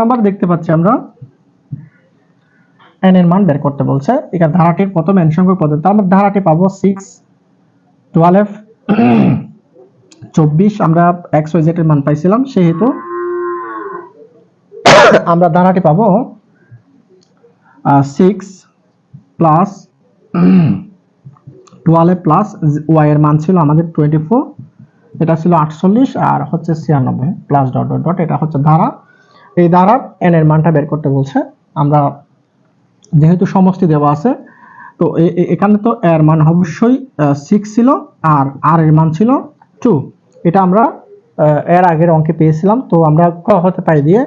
Number দেখতে পাচ্ছি আমরা। এন এর মান বের করতে বলছে। এখানে ধারাটির প্রথম এন সংখ্যক পদ্ধতি তার মধ্যে ধারাটি পাবো সিক্স টুয়েলভ চব্বিশ। আমরা এক্স ওয়াই এর মান পাইছিলাম, সেহেতু আমরা ধারাটি পাবো six plus twelve plus Y এর মান ছিল আমাদের টোয়েন্টি ফোর এটা ছিল আটচল্লিশ আর হচ্ছে ছিয়ানব্বই। প্লাস ডট ডট ডট এটা হচ্ছে ধারা। এই ধারার এন এর মানটা বের করতে বলছে। আমরা যেহেতু সমষ্টি দেওয়া আছে, তো এখানে তো এর মান অবশ্যই সিক্স ছিল আর আর এর মান ছিল টু এটা আমরা এর আগের অঙ্কে পেয়েছিলাম, তো আমরা ক হতে পাই দিয়ে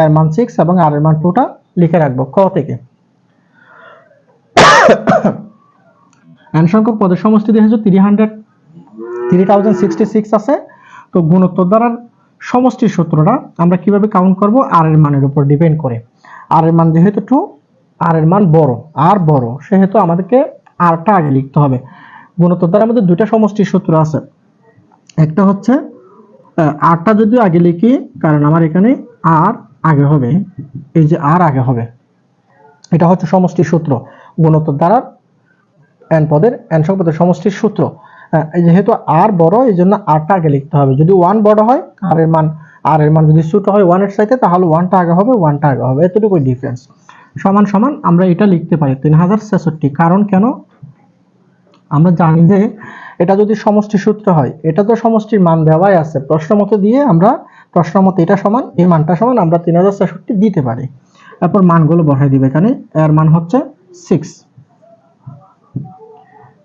এর মান সিক্স এবং আর এর মান টুটা লিখে রাখব ক থেকে। এন সংখ্যক পদের সমষ্টি দেখেছ three hundred three thousand sixty six আছে, তো গুণোত্তর দ্বারার সমষ্টির সূত্রটা আমরা কীভাবে কাউন্ট করব? আর এর মানের উপর ডিপেন্ড করে। আর এর মান যেহেতু টু আর এর মান বড়। আর বড়, সেহেতু আমাদেরকে আরটা আগে লিখতে হবে। গুণোত্তর দ্বারা আমাদের দুইটা সমষ্টির সূত্র আছে। একটা হচ্ছে আরটা যদি আগে লিখি, কারণ আমার এখানে আর আগে হবে, এই যে আর আগে হবে, এটা হচ্ছে সমষ্টির সূত্র। গুণোত্তর দ্বারা এন পদের এন সংখ্যক পদের সমষ্টির সূত্র। যেহেতু আর বড়, এই জন্য আরটা আগে লিখতে হবে। যদি ওয়ান বড় হয়, আর এর মান, আর এর মান যদি ছোট হয় ওয়ানের সাথে তাহলে ওয়ানটা আগে হবে ওয়ানটা আগে হবে। এতটুকুই ডিফারেন্স সমান সমান আমরা এটা লিখতে পারি, তিন হাজার ছেষট্টি। কারণ কেন? আমরা জানি যে এটা যদি সমষ্টি সূত্র হয়, এটা তো সমষ্টির মান দেওয়াই আছে। প্রশ্ন মতো দিয়ে আমরা, প্রশ্ন মতো এটা সমান, এই মানটা সমান, আমরা তিন হাজার ছেষট্টি দিতে পারি। তারপর মানগুলো বসাই দিবে এখানে, এর মান হচ্ছে সিক্স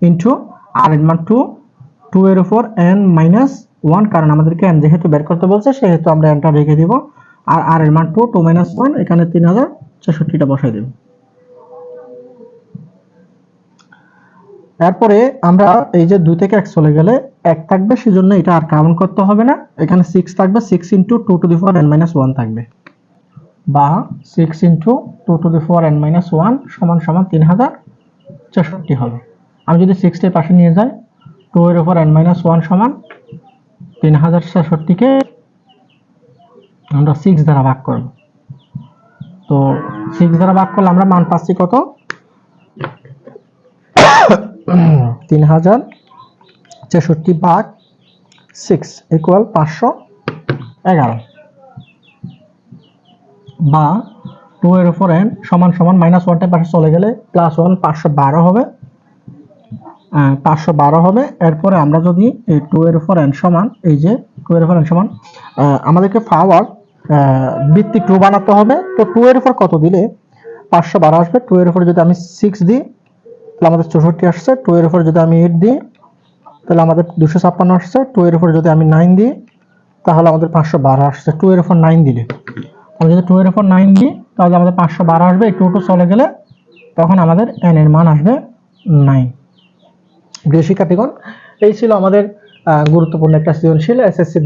ইন্টু আর এর মান টু টু এর উপর এন মাইনাস ওয়ান কারণ আমাদেরকে এন যেহেতু বের করতে বলছে, সেহেতু আমরা এনটা রেখে দিব। আর আর এর মান টু টু মাইনাস ওয়ান এখানে তিন হাজার ছেষট্টিটা বসাই দেব। এরপরে আমরা এই যে দুই থেকে এক চলে গেলে এক থাকবে, সেজন্য এটা আর কাউন্ট করতে হবে না। এখানে সিক্স থাকবে six into two to the four N minus one থাকবে। বা six into two to the four N minus one সমান সমান তিন হাজার ছেষট্টি হবে। আমি যদি সিক্সটির পাশে নিয়ে যাই টু এর উপর এন মাইনাস ওয়ান সমান তিন হাজার ছেষট্টিকে আমরা সিক্স দ্বারা ভাগ করব। তো সিক্স দ্বারা ভাগ করলে আমরা মান পাচ্ছি কত? তিন হাজার ছেষট্টি ভাগ সিক্স ইকুয়াল পাঁচশো এগারো। বা টু এর উপর এন সমান সমান মাইনাস ওয়ানটার পাশে চলে গেলে প্লাস ওয়ান পাঁচশো বারো হবে। পাঁচশো বারো হবে। এরপরে আমরা যদি এই টু এর উপর এন সমান, এই যে টু এর উপর এন সমান আমাদেরকে পাওয়ার ভিত্তি টু বানাতে হবে। তো টু এর উপর কত দিলে পাঁচশো বারো আসবে? টু এর উপর যদি আমি সিক্স দিই, তাহলে আমাদের চৌষট্টি আসছে। টু এর উপর যদি আমি এইট দিই, তাহলে আমাদের দুশো ছাপ্পান্ন আসছে। টু এর উপর যদি আমি নাইন দিই, তাহলে আমাদের পাঁচশো বারো আসছে। টু এর উপর নাইন দিলে। আমি যদি টু এর উপর নাইন দিই, তাহলে আমাদের পাঁচশো বারো আসবে। এই টু টু চলে গেলে তখন আমাদের এন এর মান আসবে নাইন প্রিয় শিক্ষার্থীগণ এই ছিল আমাদের গুরুত্বপূর্ণ একটা সৃজনশীল এসএসসি